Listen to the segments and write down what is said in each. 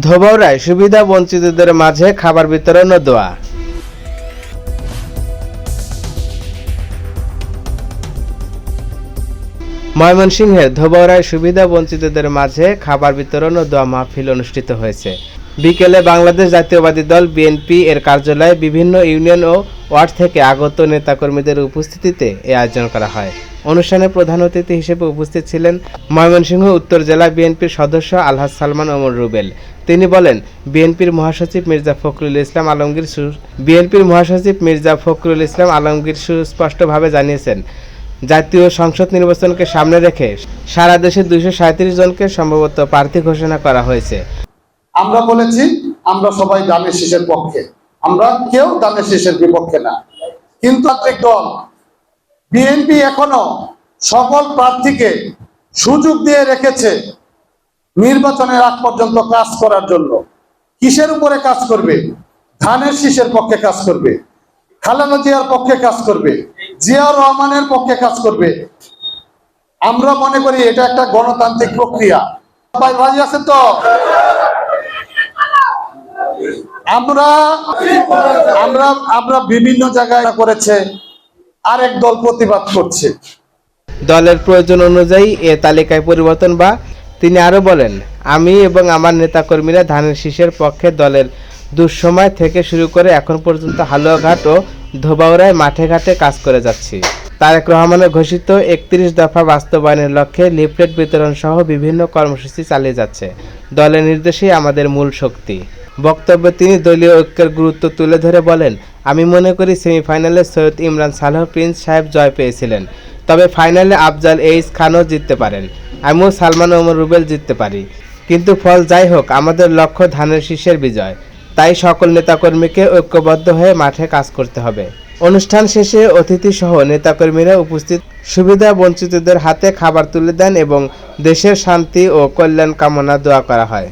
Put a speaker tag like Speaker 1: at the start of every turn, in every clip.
Speaker 1: ধোবাউড়ায় সুবিধা বঞ্চিতদের মাঝে খাবার বিতরণ ও দোয়া। ময়মনসিংহের ধোবাউড়ায় সুবিধা বঞ্চিতদের মাঝে খাবার বিতরণ ও দোয়া মাহফিল অনুষ্ঠিত হয়েছে। বিকেলে বাংলাদেশ জাতীয়বাদী দল বিএনপি এর কার্যালয়ে বিভিন্ন ইউনিয়ন ও ওয়ার্ড থেকে আগত নেতাকর্মীদের উপস্থিতিতে এই আয়োজন করা হয়। অনুষ্ঠানে প্রধান অতিথি হিসেবে উপস্থিত ছিলেন ময়মনসিংহ উত্তর জেলা বিএনপির সদস্য আলহাজ সালমান ওমর রুবেল তিনি বলেন, বিএনপির মহাসচিব মির্জা ফখরুল ইসলাম আলমগীর বিএনপির মহাসচিব মির্জা ফখরুল ইসলাম আলমগীর সুস্পষ্টভাবে জানিয়েছেন, জাতীয় সংসদ নির্বাচনকে সামনে রেখে সারা দেশে দুইশো সাঁত্রিশ জনকে সম্ভবত প্রার্থী ঘোষণা করা হয়েছে।
Speaker 2: আমরা বলেছি, আমরা সবাই দানের শীষের পক্ষে। আমরা কেউ দানের শীষের বিপক্ষে না। কিন্তু দল। বিএনপি এখনও সকল প্রার্থীকে সুযোগ দিয়ে রেখেছে। নির্বাচনের আগ পর্যন্ত কাজ করার জন্য। কিসের উপরে কাজ করবে? ধানের শীষের পক্ষে কাজ করবে। খালেদা জিয়ার পক্ষে কাজ করবে। জিয়াউর রহমানের পক্ষে কাজ করবে। আমরা মনে করি এটা একটা গণতান্ত্রিক প্রক্রিয়া। সবাই রাজি আছে তো? আমরা আমরা আমরা বিভিন্ন জায়গায় করেছে, আরেক দল প্রতিবাদ করছে।
Speaker 1: দলের প্রয়োজন অনুযায়ী এ তালিকায় পরিবর্তন বা তিনি আরও বলেন, আমি এবং আমার নেতাকর্মীরা ধানের শীষের পক্ষে দলের দুঃসময় থেকে শুরু করে এখন পর্যন্ত হালুয়াঘাট ও ধোবাউড়ায় মাঠে ঘাটে কাজ করে যাচ্ছি। তারেক রহমানের ঘোষিত একত্রিশ দফা বাস্তবায়নের লক্ষ্যে লিফলেট বিতরণ সহ বিভিন্ন কর্মসূচি চালিয়ে যাচ্ছে। দলের নির্দেশেই আমাদের মূল শক্তি। বক্তব্যে তিনি দলীয় ঐক্যের গুরুত্ব তুলে ধরে বলেন, আমি মনে করি সেমিফাইনালে সৈয়দ ইমরান সালহ, প্রিন্স সাহেব জয় পেয়েছিলেন। তবে ফাইনালে আফজাল এইস খানও জিততে পারেন। আমিও সালমান ওমর রুবেল জিততে পারি। কিন্তু ফল যাই হোক, আমাদের লক্ষ্য ধানের শীষের বিজয়। তাই সকল নেতাকর্মীকে ঐক্যবদ্ধ হয়ে মাঠে কাজ করতে হবে। অনুষ্ঠান শেষে অতিথি সহ নেতাকর্মীরা উপস্থিত। সুবিধা বঞ্চিতদের হাতে খাবার তুলে দেন এবং দেশের শান্তি ও কল্যাণ কামনা দোয়া করা হয়।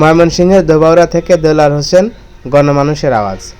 Speaker 1: ময়মনসিংহের ধোবাউড়া থেকে দেলার হোসেন গণমানুষের আওয়াজ।